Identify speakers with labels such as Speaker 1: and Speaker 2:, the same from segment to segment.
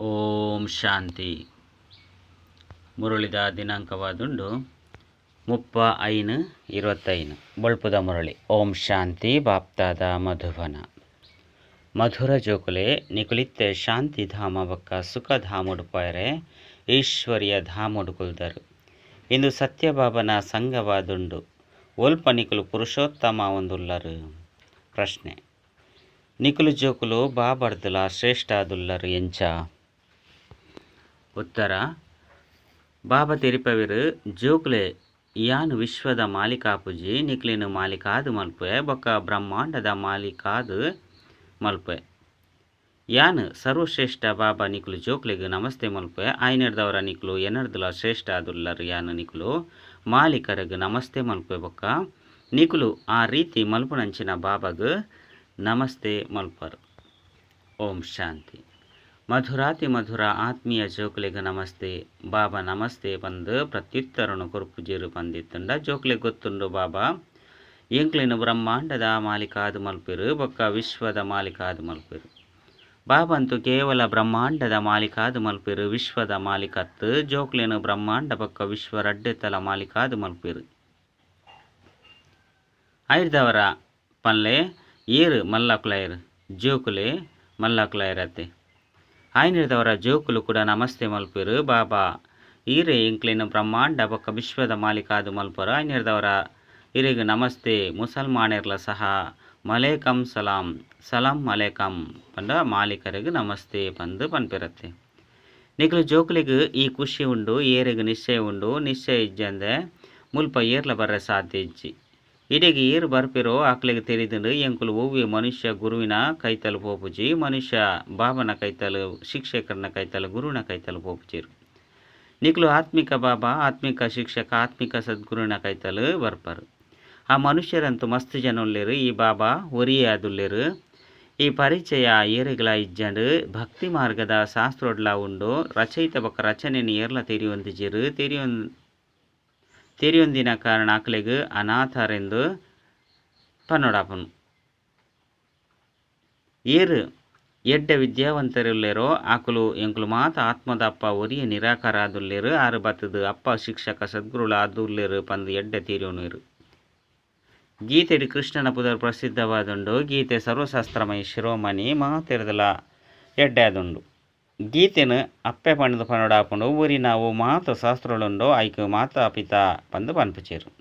Speaker 1: ಓಂ ಶಾಂತಿ. ಮುರುಳಿದ ದಿನಾಂಕವಾದುಂಡು ಮುಪ್ಪ ಐನು ಇರುವತ್ತೈನು. ಬಳ್ಪುದ ಮುರಳಿ. ಓಂ ಶಾಂತಿ ಬಾಪ್ತಾದ ಮಧುವನ. ಮಧುರ ಜೋಕುಲೆ ನಿಕುಲಿತ್ತೆ ಶಾಂತಿ ಧಾಮ ಬಕ್ಕ ಸುಖ ಈಶ್ವರಿಯ ಧಾಮುಡುಕುಲ್ದರು. ಇಂದು ಸತ್ಯಬಾಬನ ಸಂಘವಾದುಂಡು ಒಲ್ಪ ನಿಕುಲು ಪುರುಷೋತ್ತಮ ಒಂದುಲ್ಲರು. ಪ್ರಶ್ನೆ. ನಿಕುಲು ಜೋಕುಲು ಬಾಬರ್ದುಲ ಶ್ರೇಷ್ಠಾದುಲ್ಲರು ಎಂಚ? ಉತ್ತರ. ಬಾಬಾ ತೆರಿಪವಿರು, ಜೋಕ್ಲೆ ಯಾನು ವಿಶ್ವದ ಮಾಲಿಕಾಪುಜಿ, ನಿಕ್ಲಿನ ಮಾಲಿಕಾದು ಮಲ್ಪೆ ಬೊಕ್ಕ ಬ್ರಹ್ಮಾಂಡದ ಮಾಲಿಕಾದು ಮಲ್ಪೆ ಯಾನು ಸರ್ವಶ್ರೇಷ್ಠ ಬಾಬಾ ನಿಕ್ಲು ಜೋಕ್ಲೆಗೆ ನಮಸ್ತೆ ಮಲ್ಪೆ ಆಯ್ನಡ್ದವರ ನಿಕ್ಲು ಎನರ್ದುಲ ಶ್ರೇಷ್ಠ ಆದುಲ್ಲರು ಯಾನು ನಿಕ್ಲು, ಮಾಲೀಕರಿಗೆ ನಮಸ್ತೆ ಮಲ್ಪೆ ಬೊಕ್ಕ. ನಿಕ್ಲು ಆ ರೀತಿ ಮಲ್ಪುನಂಚಿನ ಬಾಬಾಗ ನಮಸ್ತೆ ಮಲ್ಪರು. ಓಂ ಶಾಂತಿ. ಮಧುರಾತಿ ಮಧುರ ಆತ್ಮೀಯ ಜೋಕ್ಲೆಗ್ ನಮಸ್ತೆ. ಬಾಬಾ ನಮಸ್ತೆ ಬಂದು ಪ್ರತ್ಯುತ್ತರನು ಕೊರ್ಪುಜಿರು ಬಂದಿತ್ತಂಡ. ಜೋಕ್ಲೆಗ್ ಗೊತ್ತುಂಡು ಬಾಬಾ. ಎಂಕ್ಲಿನ ಬ್ರಹ್ಮಾಂಡದ ಮಾಲಿಕಾದ ಮಲ್ಪಿರು, ಬೊಕ್ಕ ವಿಶ್ವದ ಮಾಲಿಕಾದ ಮಲ್ಪಿರು. ಬಾಬಾ ಅಂತೂ ಕೇವಲ ಬ್ರಹ್ಮಾಂಡದ ಮಾಲಿಕಾದ ಮಲ್ಪಿರು, ವಿಶ್ವದ ಮಾಲಿಕತ್ತು. ಜೋಕ್ಲೆನು ಬ್ರಹ್ಮಾಂಡ, ಬೊಕ್ಕ ವಿಶ್ವ ರಡ್ಡೆತಲ ಮಾಲಿಕಾದು ಮಲ್ಪಿರು. ಐರ್ದವರ ಪಲ್ಲೆ ಏರು ಮಲ್ಲಕ್ಲೈರ್ ಜೋಕುಲೆ ಮಲ್ಲಕುಲಯರತ್ತೆ ಆಯ್ನಿರ್ದವರ ಜೋಕುಲು ಕೂಡ ನಮಸ್ತೆ ಮಲ್ಪಿರು, ಬಾಬಾ. ಈರೆ ಇಂಕ್ಲಿನ ಬ್ರಹ್ಮಾಂಡ ಬೊಕ್ಕ ವಿಶ್ವದ ಮಾಲೀಕಾದ ಮಲ್ಪರು. ಆಯ್ನಿರ್ದವರ ಇರಿಗ ನಮಸ್ತೆ ಮುಸಲ್ಮಾನರ್ಲ ಸಹ. ಮಲೇಕಂ ಸಲಾಂ. ಸಲಾಂ ಮಲೇಕಂ. ಪಂಡ ಮಾಲೀಕರಿಗೆ ನಮಸ್ತೆ ಪಂದು ಪನ್ಪಿರುತ್ತೆ. ನಿಕ್ಲು ಜೋಕುಲಿಗ್ ಈ ಖುಷಿ ಉಂಡು, ಏರಿಗ ನಿಶ್ಚಯ ಉಂಡು. ನಿಶ್ಚಯ ಇಜ್ಜಂದೆ ಮುಲ್ಪ ಏರ್ಲ ಬರ್ರೆ ಸಾಧ್ಯ ಇಜ್ಜಿ. ಇಡೆಗೆ ಏರು ಬರ್ಪಿರೋ ಆಕ್ಲಿಗೆ ತಿಳಿದುಂಡು ಎಂಕುಲು ಒವ್ವೆ ಮನುಷ್ಯ ಗುರುವಿನ ಕೈತಲು ಪೋಪುಜಿ ಮನುಷ್ಯ ಬಾಬನ ಕೈತಲು, ಶಿಕ್ಷಕರನ ಕೈತಲು, ಗುರುವಿನ ಕೈತಲು ಪೋಪುಜಿರು ನಿಕ್ಲು ಆತ್ಮಿಕ ಬಾಬಾ, ಆತ್ಮಿಕ ಶಿಕ್ಷಕ, ಆತ್ಮಿಕ ಸದ್ಗುರುವಿನ ಕೈತಲು ಬರ್ಪರು. ಆ ಮನುಷ್ಯರಂತೂ ಮಸ್ತ್ ಜನ ಉಳ್ಳೇರು ಈ ಬಾಬಾ ಒರಿಯೇ ಈ ಪರಿಚಯ ಏರೆಗಳ ಇಜ್ಜಂಡು ಭಕ್ತಿ ಮಾರ್ಗದ ಶಾಸ್ತ್ರೋಡ್ಲ ಉಂಡು ರಚಯಿತ ಬೊಕ್ಕ ರಚನೆಯನ್ನು ಏರ್ಲ ತೆರಿಯೊಂದಿಜಿರು, ತೆರಿಯೊಂದ್ ತೆರಿಯೊಂದಿನ ಕಾರಣ ಆಕ್ಲೆಗ್ ಅನಾಥರೆಂದು ಪನ್ನೋಡಾಪನು. ಏರು ಎಡ್ಡ ವಿದ್ಯಾವಂತರುಲ್ಲೇರೋ ಆಕುಲು ಎಂಕುಲು ಮಾತ ಆತ್ಮದ ಅಪ್ಪ ಒರಿಯ ನಿರಾಕಾರ ಆದುಲ್ಲೇರು ಆರು ಬತ್ತದು ಅಪ್ಪ ಶಿಕ್ಷಕ ಸದ್ಗುರುಳ ಆದುಲ್ಲೇರು ಪಂದು ಎಡ್ಡ ತೀರೋನೇರು ಗೀತೆಡಿ ಕೃಷ್ಣನ ಪುದರ್ ಪ್ರಸಿದ್ಧವಾದುಂಡು ಗೀತೆ ಸರ್ವಶಾಸ್ತ್ರಮಯ ಶಿರೋಮಣಿ ಮಾತೆರದಲ ಎಡ್ಡಾದುಂಡು ಗೀತೆನು ಅಪ್ಪೆ ಪಂಡದು ಪನೊಡಾಪುಂಡು ಊರಿ ನಾವು ಮಾತ ಶಾಸ್ತ್ರಗಳುಂಡೋ ಐಕ್ ಮಾತ ಪಿತಾ ಪಂದು ಪನ್ಪುಚೇರು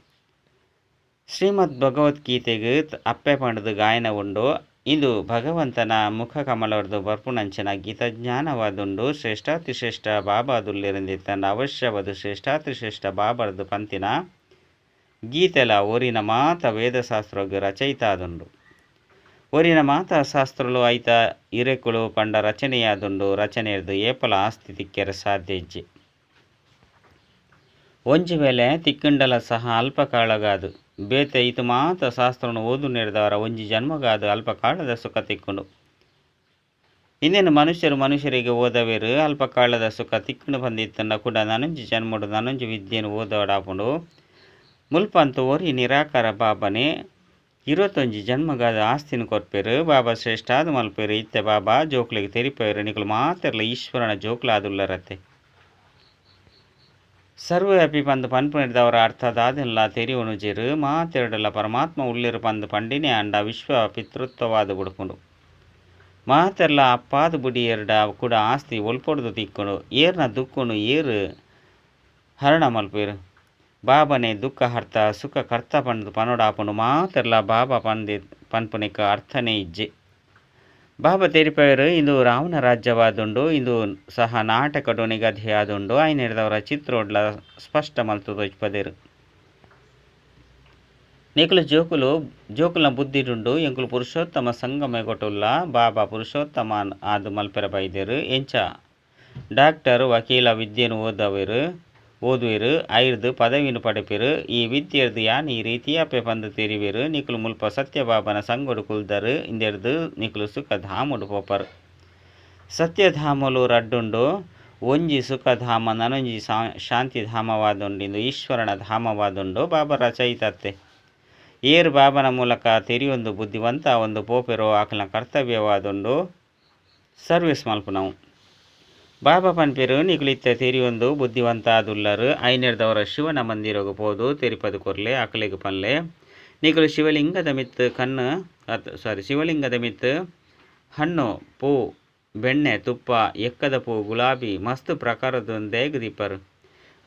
Speaker 1: ಶ್ರೀಮದ್ ಭಗವದ್ಗೀತೆಗೆ ಅಪ್ಪೆ ಪಂಡದ ಗಾಯನ ಉಂಡು. ಇಂದು ಭಗವಂತನ ಮುಖ ಕಮಲವರ್ದು ಬರ್ಪುಣಂಚನ ಗೀತಜ್ಞಾನವಾದುಂಡು. ಶ್ರೇಷ್ಠಾತಿಶ್ರೇಷ್ಠ ತನ್ನ ಅವಶ್ಯವದು ಶ್ರೇಷ್ಠಾತಿಶ್ರೇಷ್ಠ ಬಾಬರದು ಪಂತಿನ. ಗೀತೆಲ ಓರಿನ ಮಾತ ವೇದಶಾಸ್ತ್ರಗ್ ರಚಯಿತಾದುಂಡು. ಓರಿನ ಮಾತ ಶಾಸ್ತ್ರಲು ಐತ ಇರೆಕುಳು ಪಂಡ ರಚನೆಯಾದುಂಡು ರಚನೆಯದು ಏಪಲ ಆಸ್ತಿ ತಿಕ್ಕೆರ ಸಾಧ್ಯ ಇಜ್ಜಿ. ಒಂಜಿ ವೇಳೆ ತಿಕ್ಕಂಡಲ ಸಹ ಅಲ್ಪಕಾಳಗಾದು ಬೇತೆ ಇತು ಮಾತ ಶಾಸ್ತ್ರನು ಓದು ನೆರೆದವರ ಒಂಜಿ ಜನ್ಮಗಾದು ಅಲ್ಪಕಾಲದ ಸುಖ ತಿಕ್ಕುಂಡು. ಇನ್ನೇನು ಮನುಷ್ಯರು ಮನುಷ್ಯರಿಗೆ ಓದವೇರು ಅಲ್ಪಕಾಲದ ಸುಖ ತಿಕ್ಕಂಡು ಬಂದಿತ್ತನ್ನ ಕೂಡ ನನಂಜಿ ಜನ್ಮಡು ನನಂಜಿ ವಿದ್ಯೆಯನ್ನು ಓದೋಡಾಪುಂಡು. ಮುಲ್ಪಂತು ಓರಿ ನಿರಾಕಾರ ಬಾಬನೆ ಇರುವತ್ತೊಂಜಿ ಜನ್ಮಗಾದ ಆಸ್ತಿನ ಕೊರ್ಪೆರು ಬಾಬಾ ಶ್ರೇಷ್ಠ ಆದ ಮಲ್ಪೆರು ಇತ್ತೆ ಬಾಬಾ ಜೋಕ್ಲಿಗೆ ತೆರಿಪೆರು ನಿಕುಲು ಮಾತೆರ್ಲ ಈಶ್ವರನ ಜೋಕ್ಲ ಆದುಲ್ಲರತ್ತೆ ಸರ್ವವ್ಯಾಪಿ ಪಂದು ಪನ್ಪುನಿಡ್ದವರ ಅರ್ಥದಾದೆಲ್ಲ ತೆರಿಯುನುಜಿರು ಮಾತೆರಡಲ್ಲ ಪರಮಾತ್ಮ ಉಳ್ಳಿರು ಪಂದು ಪಂಡಿನೆ ಅಂಡ ವಿಶ್ವ ಪಿತೃತ್ವವಾದ ಬುಡುಪುಂಡು ಮಾತೆರ್ಲ ಅಪ್ಪಾದ ಬುಡಿ ಎರಡ ಕೂಡ ಆಸ್ತಿ ಒಲ್ಪೊಡ್ದು ತಿಕ್ಕುಂಡು ಏರ್ನ ದುಕ್ಕುನು ಏರು ಹರಣ ಮಲ್ಪೆರು ಬಾಬನೆ ದುಃಖ ಹರ್ತ, ಸುಖ ಕರ್ತ ಪಂದು ಪನೊಡಾಪುಂಡು ಮಾತೆರ್ಲ ಬಾಬಾ ಪಂದಿ, ಪನ್ಪುನಿಕ ಅರ್ಥನೇ ಇಜ್ಜೆ. ಬಾಬಾ ತೆರಿಪವರು ಇಂದು ರಾವಣ ರಾಜ್ಯವಾದುಂಡು, ಇಂದು ಸಹ ನಾಟಕಡು ನಿಗದಿಯಾದುಂಡು ಆಯ್ನ ಹಿಡಿದವರ ಚಿತ್ರೋಡ್ಲ ಸ್ಪಷ್ಟ ಮಲ್ತು ತೋಚ್ಪದೇರು ನಿಕುಲು ಜೋಕುಲು ಜೋಕುಲ ಬುದ್ಧಿಡುಂಡು, ಎಂಕುಲು ಪುರುಷೋತ್ತಮ ಸಂಗಮ ಕೊಟ್ಟುಲ್ಲ ಬಾಬಾ ಪುರುಷೋತ್ತಮ ಆದು ಮಲ್ಪೆರ ಬೈದರು. ಎಂಚ ಡಾಕ್ಟರ್ ವಕೀಲ ವಿದ್ಯೆನು ಓದವೆರು. ಓದುವೆರು, ಐರ್ದು, ಪದವಿಯನ್ನು ಪಡೆಪೆರು, ಈ ವಿದ್ಯೆರ್ದು ಯಾನ್ ಈ ರೀತಿಯಾಪೆ ಪಂದು ತೆರಿವೆರು, ನಿಕುಲು ಮುಲ್ಪ ಸತ್ಯಬಾಬನ ಸಂಗೊಡು ಕುಲ್ದರು ಇಂದೆರ್ದು ನಿಕುಲು ಸುಖ ಧಾಮುಡು ಪೋಪರು. ಸತ್ಯಧಾಮಲು ರಡ್ಡುಂಡು, ಒಂಜಿ ಸುಖಧಾಮ ನನೊಂಜಿ ಶಾಂತಿ ಧಾಮವಾದುಂಡು ಈಶ್ವರನ ಧಾಮವಾದುಂಡು ಬಾಬಾ ರಚಯಿತತ್ತೆ ಏರು ಬಾಬನ ಮೂಲಕ ತೆರಿಯೊಂದು ಬುದ್ಧಿವಂತ ಒಂದು ಪೋಪೆರೋ ಆಕಲ್ನ ಕರ್ತವ್ಯವಾದುಂಡು ಸರ್ವಿಸ್ ಮಲ್ಪುನವು. ಬಾಬಾ ಪನ್ಪೇರು ನಿಗುಲಿತ್ತ ತೆರಿಯೊಂದು ಬುದ್ಧಿವಂತ ಆದುಲ್ಲರು ಐನೆರ್ದವರ ಶಿವನ ಮಂದಿರಗು ಪೋದು ತೆರಿಪದು ಕೊರ್ಲೆ, ಅಕಲೆಗು ಪನ್ಲೆ ನಿಗುಲು ಶಿವಲಿಂಗದ ಮಿತ್ ಕಣ್ಣು ಸಾರಿ ಶಿವಲಿಂಗದ ಮಿತ್ ಹಣ್ಣು, ಪೂ, ಬೆಣ್ಣೆ, ತುಪ್ಪ, ಎಕ್ಕದ ಪೂ, ಗುಲಾಬಿ, ಮಸ್ತ್ ಪ್ರಕಾರದೊಂದೇಗು ದೀಪರು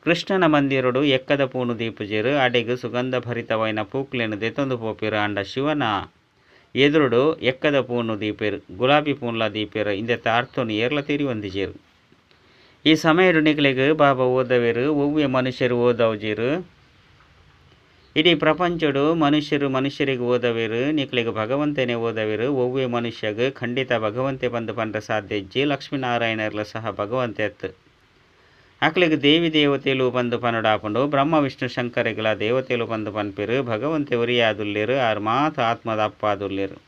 Speaker 1: ಕೃಷ್ಣನ ಮಂದಿರಡು ಎಕ್ಕದ ಪೂನು ದೀಪಜಿರು, ಅಡೆಗು ಸುಗಂಧ ಭರಿತವೈನ ಪೂಕ್ಲೆನು ದೆತೊಂದು ಪೋಪಿರು ಅಂಡ ಶಿವನ ಎದುರುಡು ಎಕ್ಕದ ಪೂನು ದೀಪಿರು, ಗುಲಾಬಿ ಪೂನ್ಲ ದೀಪಿರು ಇಂದೆತ್ತ ಅರ್ಥನು ಏರ್ಲ ತಿರಿ ಒಂದಿಜೇರು ಈ ನಿಕ್ಲೆಗ್ ಬಾಬಾ ಓದವೇರು, ಒವ್ವೆ ಮನುಷ್ಯರು ಓದವುಜೇರು ಇಡೀ ಪ್ರಪಂಚಡು ಮನುಷ್ಯರು ಮನುಷ್ಯರಿಗೆ ಓದವಿರು, ನಿಕ್ಲೆಗ್ ಭಗವಂತನೇ ಓದವಿರು, ಒವ್ವೆ ಮನುಷ್ಯಗೆ ಖಂಡಿತ ಭಗವಂತೆ ಬಂದು ಪಂಡ ಸಾಧ್ಯ ಇಜ್ಜಿ ಲಕ್ಷ್ಮೀನಾರಾಯಣರ್ಲ ಸಹ ಭಗವಂತೆ ಎತ್ತು ಅಕ್ಲೆಗ್ ದೇವಿ ದೇವತೆಲು ಬಂದು ಪನಡಾಪುಂಡು ಬ್ರಹ್ಮ, ವಿಷ್ಣು ಶಂಕರಗಳ ದೇವತೆಲು ಬಂದು ಪನ್ಪಿರು ಭಗವಂತೆ ಉರಿಯಾದುಲ್ಲಿರು ಆರು ಮಾತ ಆತ್ಮದ ಅಪ್ಪಾದುಲ್ಲಿರು.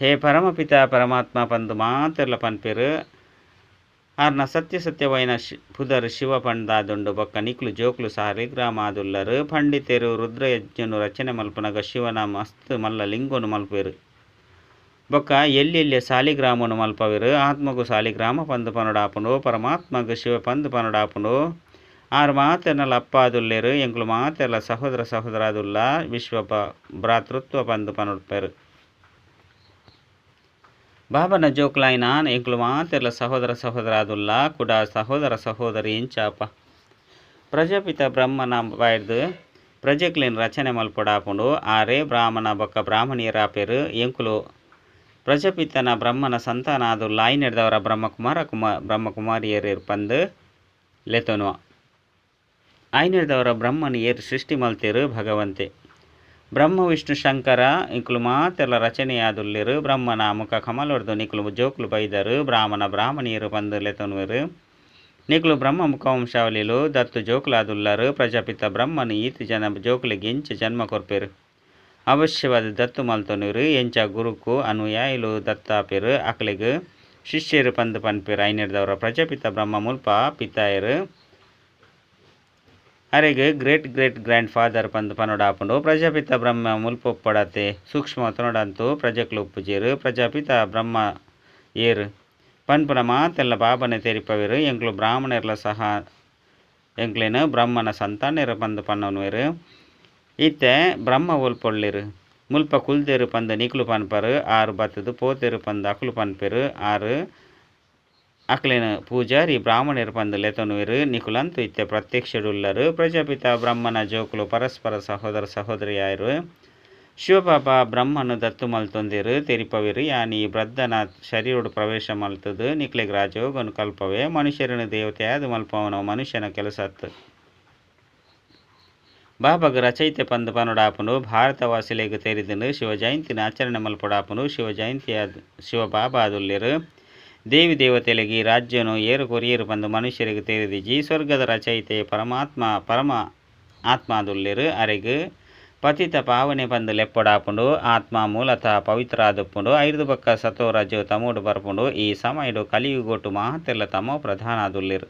Speaker 1: ಹೇ ಪರಮಪಿತ ಪರಮಾತ್ಮ ಬಂದು ಮಾತೆರ್ಲ ಪನ್ಪೆರು ಆರ್ನ ಸತ್ಯ ಸತ್ಯವೈನ ಶಿ ಪುದರ್ ಶಿವ ಪಂಡಾದುಂಡು ಬೊಕ್ಕ ನಿಕ್ಲು ಜೋಕ್ಲು ಸಾರಿಗ್ರಾಮಾದುಲ್ಲರು ಪಂಡಿತೆರು ರುದ್ರಯಜ್ಞನು ರಚನೆ ಮಲ್ಪನಗ ಶಿವನ ಮಸ್ತ್ ಮಲ್ಲ ಲಿಂಗೋನು ಮಲ್ಪೆರು ಬೊಕ್ಕ ಎಲ್ಲೆಲ್ಲೆ ಸಾಲಿಗ್ರಾಮನು ಮಲ್ಪವಿರು, ಆತ್ಮಗು ಸಾಲಿಗ್ರಾಮ ಪಂದು ಪನುಡಾಪುಂಡು ಪರಮಾತ್ಮಗು ಶಿವ ಪಂದು ಪನುಡಾಪುಂಡು ಆರು ಮಾತೆನಲ್ಲ ಅಪ್ಪಾದುಲ್ಲೆರು ಎಂಕ್ಲು ಮಾತೆಲ್ಲ ಸಹೋದರ ಸಹೋದರಾದುಲ್ಲ, ವಿಶ್ವ ಭ್ರಾತೃತ್ವ ಪಂದು ಪನುಡ್ಪೆರು. ಬಾಬನ ಜೋಕ್ಲಾಯ್ನ ಎಂಕ್ಲು ಮಾತೆರ್ಲ ಸಹೋದರ ಸಹೋದರಾದುಲ್ಲಾ, ಕುಡ ಸಹೋದರ ಸಹೋದರಿ ಇಂಚಾಪ. ಪ್ರಜಾಪಿತ ಬ್ರಹ್ಮನ ಬಾಯ್ದು ಪ್ರಜೆಕ್ಲಿನ್ ರಚನೆ ಮಲ್ಪಡಾಪುಂಡು, ಆರೆ ಬ್ರಾಹ್ಮಣ ಬೊಕ್ಕ ಬ್ರಾಹ್ಮಣಿಯರಾಪೆರು ಎಂಕುಲು ಪ್ರಜಾಪಿತನ ಬ್ರಹ್ಮನ ಸಂತಾನ ಅದು ಲಾಯ್ ನಡೆದವರ ಬ್ರಹ್ಮಕುಮಾರ ಕುಮಾರ್ ಬ್ರಹ್ಮಕುಮಾರಿಯರು ಪಂದು ಪಂದ್ ಆಯ್ ನಡೆದವರ ಬ್ರಹ್ಮನ ಏರು ಸೃಷ್ಟಿ ಮಲ್ತಿರು ಭಗವಂತೆ. ಬ್ರಹ್ಮ, ವಿಷ್ಣು, ಶಂಕರ ಇಂಕ್ಲು ಮಾತೆಲ್ಲ ರಚನೆಯಾದುಲ್ಲಿರು. ಬ್ರಹ್ಮನ ಮುಖ ಕಮಲೊಡ್ದು ನಿಕ್ಲು ಜೋಕ್ಲು ಬೈದರು. ಬ್ರಾಹ್ಮಣ ಬ್ರಾಹ್ಮಣಿಯರು ಬಂದು ಲೆತನುವರು ನಿಕ್ಲು ಬ್ರಹ್ಮ ಮುಖವಂಶಾವಲಿಲು, ದತ್ತು ಜೋಕ್ಲಾದುಲ್ಲರು. ಪ್ರಜಾಪಿತ ಬ್ರಹ್ಮನು ಈತಿ ಜನ ಜೋಕ್ಲಿಗೆ ಇಂಚ ಜನ್ಮ ಕೊರ್ಪೆರು. ಅವಶ್ಯವಾದ ದತ್ತು ಮಲ್ತೊನುರು ಎಂಚ ಗುರುಕು ಅನುಯಾಯಿಲು ದತ್ತಾಪಿರು. ಅಕ್ಲೆಗ್, ಶಿಷ್ಯರು ಪಂದು ಪನ್ಪಿರು. ಐನರ್ದವರ ಪ್ರಜಾಪಿತ ಬ್ರಹ್ಮ ಮುಲ್ಪ ಪಿತಾಯರು. ಅರೆಗ್ ಗ್ರೇಟ್ ಗ್ರೇಟ್ ಗ್ರ್ಯಾಂಡ್ ಫಾದರ್ ಪಂದು ಪನೊಡಾಪುಂಡು ಪ್ರಜಾಪಿತ ಬ್ರಹ್ಮ ಮುಲ್ಪೊಪ್ಪಡತೆ ಸೂಕ್ಷ್ಮ ತೊನಡಂತು ಪ್ರಜೆಕ್ಲು ಉಪ್ಪುಜೇರು ಪ್ರಜಾಪಿತ ಬ್ರಹ್ಮ ಏರು ಪನ್ಪುನ ಮಾತೆಲ್ಲ ಬಾಬನೆ ತೆರಿಪವೆರು ಎಂಕ್ಲು ಬ್ರಾಹ್ಮಣರ್ಲ ಸಹ ಎಂಕ್ಲೇನು ಬ್ರಹ್ಮನ ಸಂತಾನೆರು ಪಂದು ಪನ್ನೊನುವೆರು ಇತ್ತೆ ಬ್ರಹ್ಮ ಒಲ್ಪೊಳ್ಳಿರು ಮುಲ್ಪ ಕುಲ್ದೇರು ಪಂದು ನಿಕ್ಲು ಪನ್ಪರು ಆರು ಬತ್ತದು ಪೋತೆರು ಪಂದು ಅಕ್ಲು ಪನ್ಪೆರು ಆರು ಅಕ್ಲೆನ ಪೂಜಾರಿ ಬ್ರಾಹ್ಮಣರು ಪಂದು ಲೆತೊನುವೆರು ನಿಕುಲಂತು ಇತ್ತೆ ಪ್ರತ್ಯಕ್ಷಡುಲ್ಲರು ಪ್ರಜಾಪಿತ ಬ್ರಹ್ಮನ ಜೋಕುಲು ಪರಸ್ಪರ ಸಹೋದರ ಸಹೋದರಿಯಾಯರು. ಶಿವಪಾಪ ಬ್ರಹ್ಮನು ದತ್ತು ಮಲ್ತೊಂದಿರು, ತೆರಿಪವಿರು, ಯಾನಿ ಬ್ರದ್ದನ ಶರೀರೋಡು ಪ್ರವೇಶ ಮಲ್ತದು, ನಿಕ್ಲೆಗ್ ರಾಜೋಗನು ಕಲ್ಪವೇ ದೇವತೆ ದೇವತೆಯಾದ ಮಲ್ಪವನು ಮನುಷ್ಯನ ಕೆಲಸತ್ತು. ಬಾಬಗ ರಚಯಿತೆ ಪಂದು ಪನುಡಾಪನು, ಭಾರತವಾಸಿಲೆಗ್ ತೆರಿದನು ಶಿವ ಜಯಂತಿನ ಆಚರಣೆ ಮಲ್ಪಡಾಪನು ಶಿವ ಜಯಂತಿಯಾದ ಶಿವ ಬಾಬಾ ಆದುಲ್ಲೆರು ದೇವಿ ದೇವತೆಗಳಿಗೆ ರಾಜ್ಯನು ಏರು ಕೊರಿಯರು ಬಂದು ಮನುಷ್ಯರಿಗೆ ತೆರೆದಿಜಿ ಸ್ವರ್ಗದ ರಚಯಿತೆ ಪರಮಾತ್ಮ, ಪರಮ ಆತ್ಮಾದುಲ್ಲೆರು ಅರೆಗು. ಪತಿತ ಪಾವನೆ ಬಂದು ಲೆಪ್ಪಡಾಪುಂಡು ಆತ್ಮ ಮೂಲತಃ ಪವಿತ್ರ ಆದಪ್ಪುಂಡು ಐದು ಬಕ್ಕ ಸತೋ ರಜು ತಮೋಡು ಬರ್ಪುಂಡು. ಈ ಸಮಯಡು ಕಲಿಯುಗೊಟ್ಟು ಮಾತೆಲ್ಲ ತಮೋ ಪ್ರಧಾನ ಆದುಲ್ಲೆರು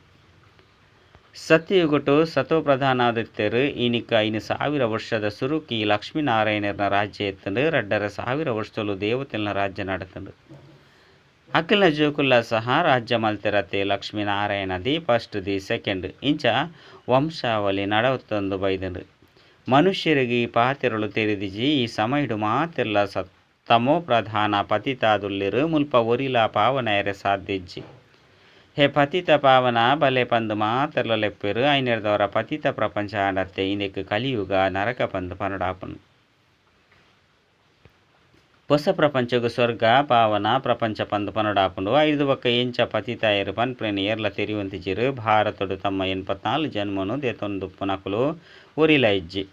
Speaker 1: ಸತ್ಯಯುಗೊಟ್ಟು ಸತೋ ಪ್ರಧಾನ ಆದಿತ್ಯರು ಈನಿಕ ಇನ್ನು ಸಾವಿರ ವರ್ಷದ ಸುರುಕಿ ಲಕ್ಷ್ಮೀನಾರಾಯಣರ ರಾಜ್ಯ ಎತ್ತಂಡು. ರಡ್ಡರ ಸಾವಿರ ವರ್ಷದಲ್ಲೂ ದೇವತೆಲ್ನ ರಾಜ್ಯ ನಡತಂಡು. ಅಖಿಲ ಜೋಕುಲ್ಲ ಸಹ ರಾಜ್ಯ ಮಲ್ತಿರತ್ತೆ Lakshminarayana the first the second. ಇಂಚ ವಂಶಾವಳಿ ನಡವತ್ತೊಂದು ಬೈದನು ಮನುಷ್ಯರಿಗೆ ಪಾತಿರಳು ತೆರೆದಿಜಿ, ಈ ಸಮಯಡು ಮಾತಿರ್ಲ ಸ ತಮೋ ಪ್ರಧಾನ ಪತಿತಾದುಲ್ಲಿರು ಮುಲ್ಪ ಒರಿಲ ಪಾವನ ಎರೆ ಸಾಧ್ಯಜ್ಜಿ ಹೇ ಪತಿತ ಪಾವನ ಬಲೆ ಪಂದು ಮಾತಿರ್ಲ ಲೆಪ್ಪೆರು, ಐನೆರ್ದವರ ಪತಿತ ಪ್ರಪಂಚ ಆಡತ್ತೆ ಇಂದಕ್ಕೆ ಕಲಿಯುಗ ನರಕ ಪಂದು ಪನಡಾಪನು. ಹೊಸ ಪ್ರಪಂಚಗು ಸ್ವರ್ಗ, ಪಾವನ, ಪ್ರಪಂಚ ಪಂದು ಪನಡಾಪುಂಡು ಐದು ಬಕ್ಕ ಎಂಚ ಪತಿತಾಯರು ಪನ್ಪ್ರೆನಿ ಏರ್ಲ ತೆರಿಯುವಂತಿಜಿರು ಭಾರತಡು ತಮ್ಮ ಎನ್ಪತ್ನಾಲ್ಕು ಜನ್ಮನು ದೇತೊಂದು ಪುನಕುಲು ಒರಿಲ ಇಜ್ಜಿ.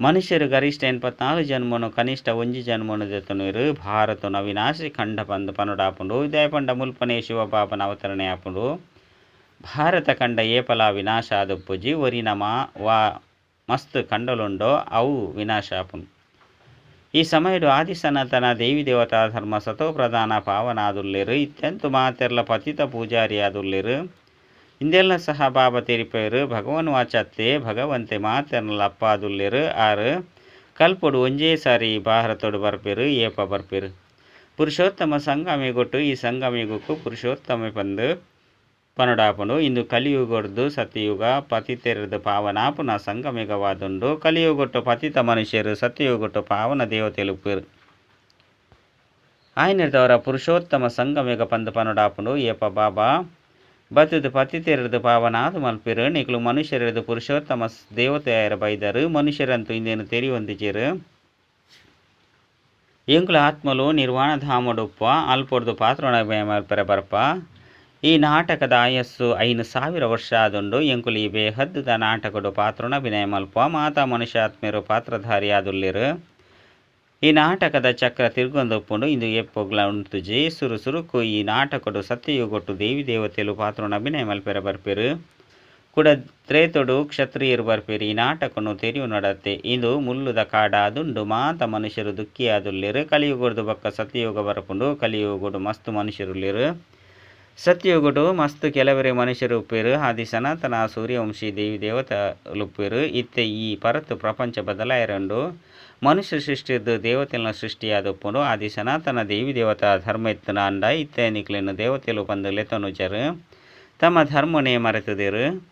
Speaker 1: ಮನುಷ್ಯರು ಗರಿಷ್ಠ ಎನ್ಪತ್ನಾಲ್ಕು ಜನ್ಮನು, ಕನಿಷ್ಠ ಒಂಜಿ ಜನ್ಮನು ದೆತೊನುರು ಭಾರತನು ಅವಿನಾಶಿ ಖಂಡ ಪಂದು ಪನಡಾಪುಂಡು ಇದೇ ಪಂಡ ಮುಲ್ಪನೆ ಶಿವಬಾಬನ ಅವತರಣೆ ಆಪುಂಡು ಭಾರತ ಕಂಡ ಏಪಲ ವಿನಾಶ ಆದುಪ್ಪುಜಿ ಒರಿ ನಮ ವಾ ಮಸ್ತ್ ಕಂಡಲುಂಡೋ ಅವು ವಿನಾಶ ಆಪುಂಡು ಆದಿ ಸನಾತನ ದೇವಿ ದೇವತಾ ಧರ್ಮ ಸತೋ ಪ್ರಧಾನ ಪಾವನ ಆದುಲ್ಲೆರು ಇತ್ಯಂತು ಮಾತೆರ್ಲ ಪತಿತ ಪೂಜಾರಿ ಆದುಲ್ಲೆರು ಇಂದೆಲ್ಲ ಸಹ ಬಾಬ ತೆರಿಪೇರು, ಭಗವನ್ ವಾಚತ್ತೆ, ಭಗವಂತೆ ಮಾತೆರ್ನಲ್ಲ ಅಪ್ಪ ಆದುಲ್ಲೆರು ಆರು. ಕಲ್ಪೊಡು ಒಂಜೇ ಸಾರಿ ಭಾರತೊಡು ಬರ್ಪೆರು, ಏಪ ಬರ್ಪೆರು. ಪುರುಷೋತ್ತಮ ಸಂಗಮಿಗೊಟ್ಟು, ಈ ಸಂಗಮಿಗುಕ್ಕು ಪುರುಷೋತ್ತಮ ಪಂದು ಪನಡಾಪುಂಡು ಇಂದು ಕಲಿಯುಗೊಡ್ದು ಸತ್ಯಯುಗ, ಪತಿತೆರದು ಪಾವನಾಪುನ ಸಂಗಮಿಗವಾದುಂಡು ಕಲಿಯುಗೊಟ್ಟು ಪತಿತ ಮನುಷ್ಯರು ಸತ್ಯಯುಗೊಟ್ಟು ಪಾವನ ದೇವತೆಲು ಪೇರು ಆಯ್ನಿರ್ದವರ ಪುರುಷೋತ್ತಮ ಸಂಗಮಿಗ ಪಂದು ಪನಡಾಪುಂಡು ಏಪ ಬಾಬಾ, ಬತ್ತದು ಪತಿತೆರದು ಪಾವನಾದು ಮಲ್ಪಿರು ನಿಕ್ಲು ಮನುಷ್ಯರದು ಪುರುಷೋತ್ತಮ ದೇವತೆಯರ ಬೈದರು, ಮನುಷ್ಯರಂತೂ ಇಂದೇನು ತೆರಿಯೊಂದಿಜೇರು ಎಂಕುಲ ಆತ್ಮಲು ನಿರ್ವಾಣ ಧಾಮಡುಪ್ಪ ಅಲ್ಪೊಡ್ದು ಪಾತ್ರೊಣ ಮಲ್ಪೆರ ಬರ್ಪ ಈ ನಾಟಕದ ಆಯಸ್ಸು ಐನು ಸಾವಿರ ವರ್ಷ ಆದುಂಡು ಎಂಕುಲಿ ಬೇಹದ್ದುದ ನಾಟಕಡು ಪಾತ್ರನ ಅಭಿನಯ ಮಲ್ಪ ಮಾತಾ ಪಾತ್ರಧಾರಿ ಪಾತ್ರಧಾರಿಯಾದುಲ್ಲಿರು. ಈ ನಾಟಕದ ಚಕ್ರ ತಿರುಗೊಂದೊಪ್ಪುಂಡು ಇಂದು ಎಪ್ಪೊಗ್ಲ ಉಂಟುಜಿ ಸುರು ಸುರುಕು ಈ ನಾಟಕಡು ಸತ್ಯಯುಗೊಟ್ಟು ದೇವಿ ದೇವತೆಲು ಪಾತ್ರನ ಅಭಿನಯ ಮಲ್ಪೆರ ಬರ್ಪೆರು. ಕೂಡ ತ್ರೇತೊಡು ಕ್ಷತ್ರಿಯರು ಬರ್ಪೆರು ಈ ನಾಟಕನು ತೆರಿವು ನಡತೆ ಇಂದು ಮುಲ್ಲುದ ಕಾಡಾದುಂಡು ಮಾತ ಮನುಷ್ಯರು ದುಃಖಿಯಾದುಲ್ಲಿರು. ಕಲಿಯುಗೊಡ್ದು ಬಕ್ಕ ಸತ್ಯಯುಗ ಬರಪುಂಡು ಕಲಿಯುಗೊಡು ಮಸ್ತ್ ಮನುಷ್ಯರುಲ್ಲಿರು. ಸತ್ಯಯುಗುಡು ಮಸ್ತ್ ಕೆಲವರೆ ಮನುಷ್ಯರು ಉಪ್ಪೇರು. ಆದಿ ಸನಾತನ ಸೂರ್ಯವಂಶಿ ದೇವಿ ದೇವತಲುಪ್ಪೇರು. ಇತ್ತೆ ಈ ಪರತ್ತು ಪ್ರಪಂಚ ಬದಲಾಯರಂಡು. ಮನುಷ್ಯ ಸೃಷ್ಟಿದ್ದು ಸೃಷ್ಟಿಯಾದ ಸೃಷ್ಟಿಯಾದಪ್ಪುಂಡು ಆದಿ ಸನಾತನ ದೇವಿ ದೇವತ ಧರ್ಮ ಎತ್ತನ ಅಂಡ. ಇತ್ತೆ ನಿಖಲಿನ ದೇವತೆಲು ಬಂದು ಲೆತನುಜರು ತಮ್ಮ ಧರ್ಮನೇ ಮರೆತದಿರು.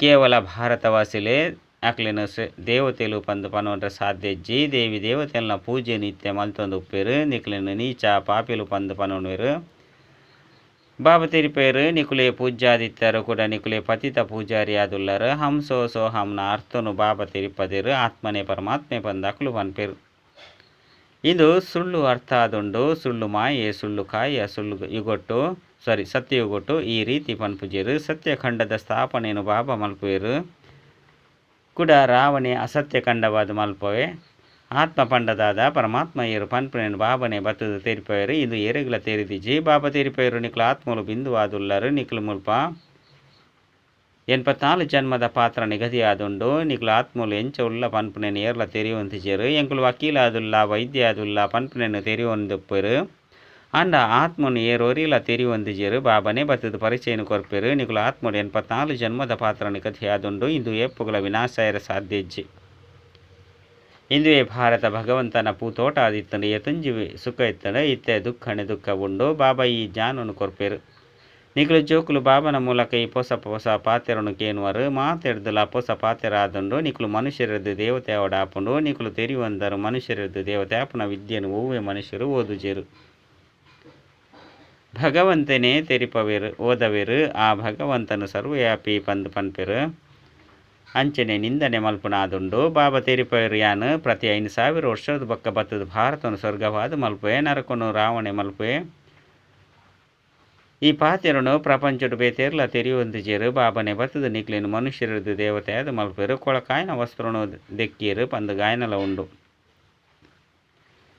Speaker 1: ಕೇವಲ ಭಾರತವಾಸಿಲೆ ಅಕ್ಲಿನ ಸ ದೇವತೆಲು ಪಂದು ಸಾಧ್ಯ ಸಾಧ್ಯಜ್ಜಿ ದೇವಿ ದೇವತೆಲ್ನ ಪೂಜೆ ನಿತ್ಯ ಮಲ್ತೊಂದು ಉಪ್ಪೇರು. ನಿಖಲಿನ ನೀಚ ಪಾಪಿಲು ಪಂದು ಪನೊಣ್ವೇರು. ಬಾಬಾ ತೆರಿಪೇರು ನಿಕುಲೆ ಪೂಜ್ಯಾದಿತ್ಯರು ಕೂಡ ನಿಕುಲೆ ಪತಿತ ಪೂಜಾರಿಯಾದುಲ್ಲರು. ಹಂಸೋ ಸೋ ಹಮ್ನ ಅರ್ಥನು ಬಾಬ ತೆರಿಪದಿರು ಆತ್ಮನೆ ಪರಮಾತ್ಮೆ ಬಂದ ಅಕ್ಲು ಪನ್ಪೇರು ಇದು ಸುಳ್ಳು ಅರ್ಥ ಆದುಂಡು, ಸುಳ್ಳು ಮಾಯೆ, ಸುಳ್ಳು ಕಾಯ, ಸುಳ್ಳು ಯುಗೊಟ್ಟು ಸಾರಿ ಸತ್ಯ ಯುಗೊಟ್ಟು ಈ ರೀತಿ ಪನ್ಪುಜೇರು. ಸತ್ಯಖಂಡದ ಸ್ಥಾಪನೆಯನ್ನು ಬಾಬಾ ಮಲ್ಪುವೆರು. ಕೂಡ ರಾವಣೆ ಅಸತ್ಯ ಖಂಡವಾದ ಮಲ್ಪವೆ. ಆತ್ಮ ಪಂಡದಾದ ಪರಮಾತ್ಮ ಏರು ಭಾವನೆ ಬತ್ತದ ಬತ್ತದು ಇದು ಏರೆಗ್ಲ ತೆರಿದಿಜಿ ಬಾಬಾ ತೆರಿಪಯರು ನಿಕ್ಲ ಆತ್ಮಲು ಬಿಂದುವಾದುಲ್ಲರು ನಿಕ್ಲು ಮುಲ್ಪ. ಎನ್ಪತ್ನಾಲು ಜನ್ಮದ ಪಾತ್ರ ನಿಗದಿಯಾದುಂಡು ನಿಕ್ಲ ಆತ್ಮಲು ಎಂಚ ಉಳ್ಳ ಪನ್ಪುನೇನು ಏರ್ಲ ತೆರೆಯುವಂತಿಜರು ಎಂಕುಲು ವಕೀಲಾದುಲ್ಲ ವೈದ್ಯ ಆದುಲ್ಲ ಪನ್ಪುನೇನು ತೆರಿಯುವಂದುಪ್ಪರು ಅಂಡ ಆತ್ಮನು ಏರೋರಿಲ ತೆರಿಯುವಂದಿಜರು ಬಾಬನೆ ಬತ್ತದ ಪರಿಚಯನು ಕೊರ್ಪೆರು. ನಿಕುಲು ಆತ್ಮಡು ಎನ್ಪತ್ನಾಲು ಜನ್ಮದ ಪಾತ್ರ ನಿಗದಿಯಾದುಂಡು, ಇಂದು ಏಪ್ಪುಗಳ ವಿನಾಶಾಯರ ಸಾಧ್ಯಜ್ಜಿ. ಇಂದುವೆ ಭಾರತ ಭಗವಂತನ ಪೂತೋಟ ಆದಿತ್ತಂಡು ಎತುಂಜಿ ಸುಖ ಇತ್ತನ ಇತ್ತೆ ದುಃಖನೆ ದುಃಖ ಉಂಡು ಬಾಬಾ ಈ ಜಾನನು ಕೊರ್ಪೆರು. ನಿಗಳು ಜೋಕುಲು ಬಾಬನ ಮೂಲಕ ಈ ಪೊಸ ಪೊಸ ಪಾತೆರನು ಕೇನುವರು, ಮಾತೆಡ್ದಲ ಪೊಸ ಪಾತೆರ ಆದಂಡು ನಿಖಲು ಮನುಷ್ಯರದ್ದು ದೇವತೆ ಆಪುಂಡು ತೆರಿ ತೆರಿಯುವಂದರು ಮನುಷ್ಯರದ್ದು ದೇವತೆ ಆಪನ ವಿದ್ಯೆಯನ್ನು ಓವೆ ಮನುಷ್ಯರು ಓದುಜೇರು. ಭಗವಂತನೇ ತೆರಿಪವೆರು, ಓದವೆರು, ಆ ಭಗವಂತನು ಸರ್ವವ್ಯಾಪಿ ಪಂದು ಪನ್ಪೆರು. ಅಂಚನೆ ನಿಂದನೆ ಮಲ್ಪುನಾದುಂಡು. ಬಾಬಾ ತೆರಿಪಯರು ಯಾನು ಪ್ರತಿ ಐದು ಸಾವಿರ ವರ್ಷದ ಬಕ್ಕ ಬತ್ತದ ಭಾರತನು ಸ್ವರ್ಗವಾದ ಮಲ್ಪೆ ನರಕನು ರಾವಣೆ ಮಲ್ಪೆ ಈ ಪಾತೆರನು ಪ್ರಪಂಚಡು ಬೇತೇರ್ಲ ತೆರೆಯುವಂದಿಜೇರು ಬಾಬನೆ ಬತ್ತದ ನಿಕ್ಲಿನ ಮನುಷ್ಯರದು ದೇವತೆ ಅದು ಮಲ್ಪೆರು ಕೊಳಕಾಯಿನ ವಸ್ತ್ರನು ದೆಕ್ಕಿಯರು, ಪಂದು ಗಾಯನಲ ಉಂಡು.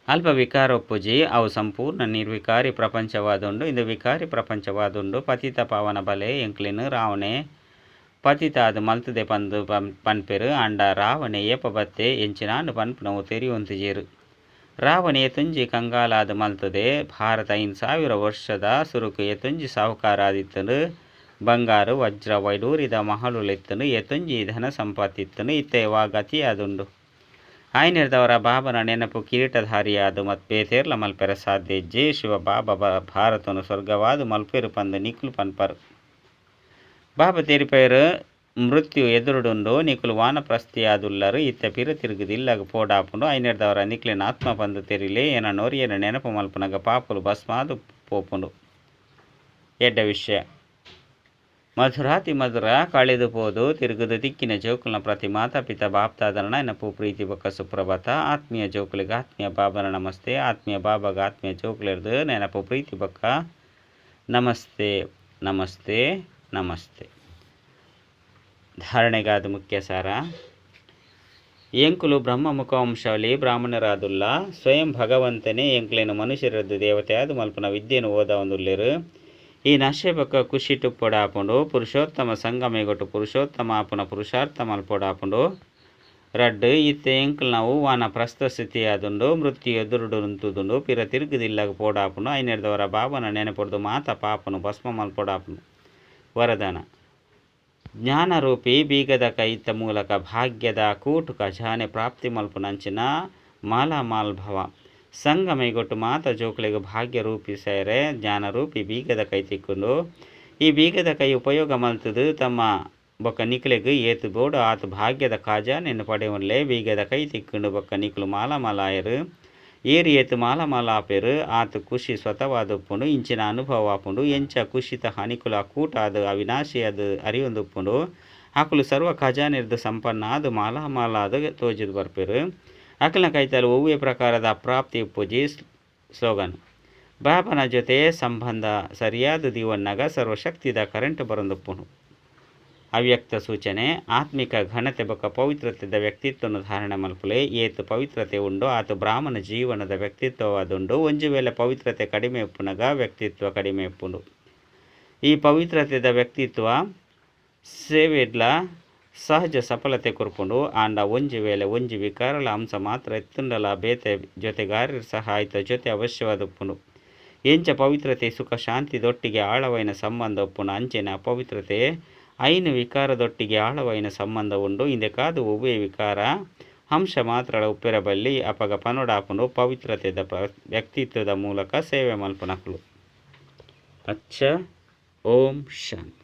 Speaker 1: ಅಲ್ಪ ವಿಕಾರೊಪ್ಪುಜಿ, ಅವು ಸಂಪೂರ್ಣ ನಿರ್ವಿಕಾರಿ ಪ್ರಪಂಚವಾದುಂಡು. ಇದು ವಿಕಾರಿ ಪ್ರಪಂಚವಾದುಂಡು. ಪತಿತ ಪಾವನ ಬಲೆ, ಎಂಕ್ಲಿನ ರಾವಣೆ. ಪತಿತಾದ ಮಲ್ತದೆ ಪಂದು ಪನ್ಪೆರು, ಅಂಡ ರಾವಣೆ ಏಪ ಬತ್ತೆ ಎಂಚಿನಾಂಡು ಪನ್ಪುನವು ತೆರಿಯುವಂತಿಜೇರು ರಾವಣೆ ತುಂಜಿ ಕಂಗಾಲಾದ ಮಲ್ತದೆ, ಭಾರತ ಐನ್ ಸಾವಿರ ವರ್ಷದ ಸುರುಕು ಎತುಂಜಿ ಸಾಹುಕಾರಾದಿತ್ತನು. ಬಂಗಾರು, ವಜ್ರ, ವೈಡೂರಿದ ಮಹಲುಲೆತ್ತನು ಎತುಂಜಿ ಧನ ಸಂಪತ್ತಿತ್ತನು ಇತ್ತೇವಾ ಗತಿಯಾದುಂಡು. ಆಯ್ನಿರ್ದವರ ಬಾಬನ ನೆನಪು ಕಿರೀಟಧಾರಿಯಾದು ಮತ್ತು ಬೇತೇರ್ಲ ಮಲ್ಪೆರ ಸಾಧ್ಯ ಜೇ ಶಿವ ಬಾಬಾ ಭಾರತನು ಸ್ವರ್ಗವಾದು ಮಲ್ಪೆರು ಪಂದು ನಿಕ್ಲು ಪನ್ಪರು. ಬಾಬಾ ತೆರಿಪೇರು ಮೃತ್ಯು ಎದುರುಡುಂಡು ನಿಕುಲು ವಾನಪ್ರಸ್ಥಿಯಾದುಲ್ಲರು ಇತ್ತ ಪಿರ ತಿರುಗುದಿಲ್ಲಗ ಪೋಡಾಪುಂಡು ಐನೆರ್ದವರ ನಿಕ್ಲಿನ ಆತ್ಮ ಬಂದು ತೆರಿಲೆ, ಏನ ನೋರಿಯನ ನೆನಪು ಮಲ್ಪುನಗ ಪಾಪುಲು ಭಸ್ಮಾದು ಪೋಪುಂಡು. ಎಡ್ಡ ವಿಷಯ. ಮಧುರಾತಿ ಮಧುರ ಕಳೆದು ಪೋದು, ತಿರುಗುದು ದಿಕ್ಕಿನ ಜೋಕುಲ್ನ ಪ್ರತಿ ಮಾತಾಪಿತ ಬಾಪ್ತಾದನ ನೆನಪು ಪ್ರೀತಿ ಬೊಕ್ಕ ಸುಪ್ರಭಾತ. ಆತ್ಮೀಯ ಜೋಕುಲಿಗೆ ಆತ್ಮೀಯ ಬಾಬನ ನಮಸ್ತೆ, ಆತ್ಮೀಯ ಬಾಬಾಗ ಆತ್ಮೀಯ ಜೋಕುಲಿರ್ದು ನೆನಪು ಪ್ರೀತಿ ಬೊಕ್ಕ ನಮಸ್ತೆ ನಮಸ್ತೆ. ನಮಸ್ತೆ. ಧಾರಣೆಗಾದ ಮುಖ್ಯ ಸಾರ. ಎಂಕುಲು ಬ್ರಹ್ಮ ಮುಖವಂಶಾವಳಿ ಬ್ರಾಹ್ಮಣರಾದುಲ್ಲ, ಸ್ವಯಂ ಭಗವಂತನೇ ಎಂಕುಲಿನ ಮನುಷ್ಯರದ ದೇವತೆ ಆದ ಮಲ್ಪನ ವಿದ್ಯೆಯನ್ನು ಓದ ಒಂದುಲ್ಲೇರು. ಈ ನಶೆ ಖುಷಿ ಟುಪ್ಪೊಡಾಪುಂಡು ಪುರುಷೋತ್ತಮ ಸಂಗಮೆಗೊಟ್ಟು ಪುರುಷೋತ್ತಮ ಆಪುನ ಪುರುಷಾರ್ಥ ಮಲ್ಪೊಡಾಪುಂಡು ರಡ್ಡು ಇತ್ತೆ ಎಂಕಲ್ ನಾವು ವಾನ ಪ್ರಸ್ತ ಸ್ಥಿತಿಯಾದುಂಡು ಮೃತ್ಯು ಎದುರುಡು ನಿಂತುದುಂಡು ಪಿರ ತಿರುಗುದಿಲ್ಲಾಗ ಪೋಡಾಪುಂಡು ಐನೆರ್ದವರ ಬಾಬನ ನೆನಪೊಡ್ದು ಮಾತ ಪಾಪನು, ಭಸ್ಮ ಮಲ್ಪೊಡಾಪುಂಡು ವರದಾನ. ಜ್ಞಾನರೂಪಿ ಬೀಗದ ಕೈತ ಮೂಲಕ ಭಾಗ್ಯದ ಕೂಟು ಖಜಾನೆ ಪ್ರಾಪ್ತಿ ಮಲ್ಪುನಂಚಿನ ಮಾಲಾಮಾಲ್ ಭವ. ಸಂಗಮೈಗೊಟ್ಟು ಮಾತ ಜೋಕುಳಿಗೆ ಭಾಗ್ಯ ರೂಪಿ ಸೇರೆ ಜ್ಞಾನರೂಪಿ ಬೀಗದ ಕೈ ತಿಕ್ಕೊಂಡು. ಈ ಬೀಗದ ಕೈ ಉಪಯೋಗ ಮಲ್ತದು ತಮ್ಮ ಬೊಕ್ಕ ನಿಕ್ಲೆಗ್ ಏತು ಬೋಡು ಆತು ಭಾಗ್ಯದ ಖಾಜಾನೆಯನ್ನು ಪಡೆಯುವಲ್ಲೇ ಬೀಗದ ಕೈ ತಿಕ್ಕೊಂಡು ಬೊಕ್ಕ ನಿಕ್ಲು ಮಾಲ ಏರಿ ಏತು ಮಾಲ ಮಾಲ ಆಪೆರು ಆತು ಖುಷಿ ಸ್ವತವಾದಪ್ಪುಂಡು ಇಂಚಿನ ಅನುಭವ ಆಪುಂಡು ಎಂಚ ಖುಷಿತ ಹನಿಕುಲ ಕೂಟ ಅದು, ಅವಿನಾಶಿ ಅದು ಅರಿಯೊಂದುಪ್ಪುಂಡು ಆಕುಲು ಸರ್ವ ಖಜಾನೆರ್ದು ಸಂಪನ್ನ ಅದು, ಮಾಲ ಮಾಲ ಅದು ತೋಜಿದು ಬರ್ಪೇರು. ಅಕಲ್ನ ಕೈತಲು ಒವ್ವೆ ಪ್ರಕಾರದ ಪ್ರಾಪ್ತಿ ಪೂಜಿ ಸ್ಲೋಗನ್. ಬಾಬನ ಜೊತೆ ಸಂಬಂಧ ಸರಿಯಾದ ದಿವನ್ನಾಗ ಸರ್ವಶಕ್ತಿದ ಕರೆಂಟ್ ಬರೊಂದುಪ್ಪುಂಡು ಅವ್ಯಕ್ತ ಸೂಚನೆ, ಆತ್ಮಿಕ ಘನತೆ ಬೊಕ್ಕ ಪವಿತ್ರತೆದ ವ್ಯಕ್ತಿತ್ವನ ಧಾರಣೆ ಮಲ್ಪುಲೆ, ಏತು ಪವಿತ್ರತೆ ಉಂಡು, ಆತ ಬ್ರಾಹ್ಮಣ ಜೀವನದ ವ್ಯಕ್ತಿತ್ವವಾದುಂಡು, ಒಂಜಿ ವೇಳೆ ಪವಿತ್ರತೆ ಕಡಿಮೆ ಉಪ್ಪುನಗ ವ್ಯಕ್ತಿತ್ವ ಕಡಿಮೆ ಇಪ್ಪುಂಡು ಈ ಪವಿತ್ರತೆದ ವ್ಯಕ್ತಿತ್ವ ಸೇವೆಡ್ಲ ಸಹಜ ಸಫಲತೆ ಕೊರ್ಪುಂಡು, ಆಂಡ ಒಂಜಿ ವೇಳೆ ಒಂಜಿ ವಿಕಾರಲ ಅಂಶ ಮಾತ್ರ ಎತ್ತುಂಡಲ ಬೇತೆ ಜೊತೆಗಾರರು ಸಹ ಆಯ್ತ ಜೊತೆ ಅವಶ್ಯವಾದ ಉಪ್ಪುಂಡು. ಎಂಚ ಪವಿತ್ರತೆ ಸುಖ ಶಾಂತಿದೊಟ್ಟಿಗೆ ಆಳವೈನ ಸಂಬಂಧ ಒಪ್ಪುನ ಅಂಚೆನ ಅಪವಿತ್ರತೆ ಐನು ವಿಕಾರದೊಟ್ಟಿಗೆ ಆಳವೈನ ಸಂಬಂಧ ಉಂಡು. ಇಂದೆ ಕಾದು ಉಭಯ ವಿಕಾರ ಅಂಶ ಮಾತ್ರಳ ಉಪ್ಪಿರಬಲ್ಲಿ ಅಪಗ ಪನೊಡಾಪನು ಪವಿತ್ರತೆದ ವ್ಯಕ್ತಿತ್ವದ ಮೂಲಕ ಸೇವೆ ಮಲ್ಪನಕಲು. ಅಚ್ಚ, ಓಂ ಶಾಂತಿ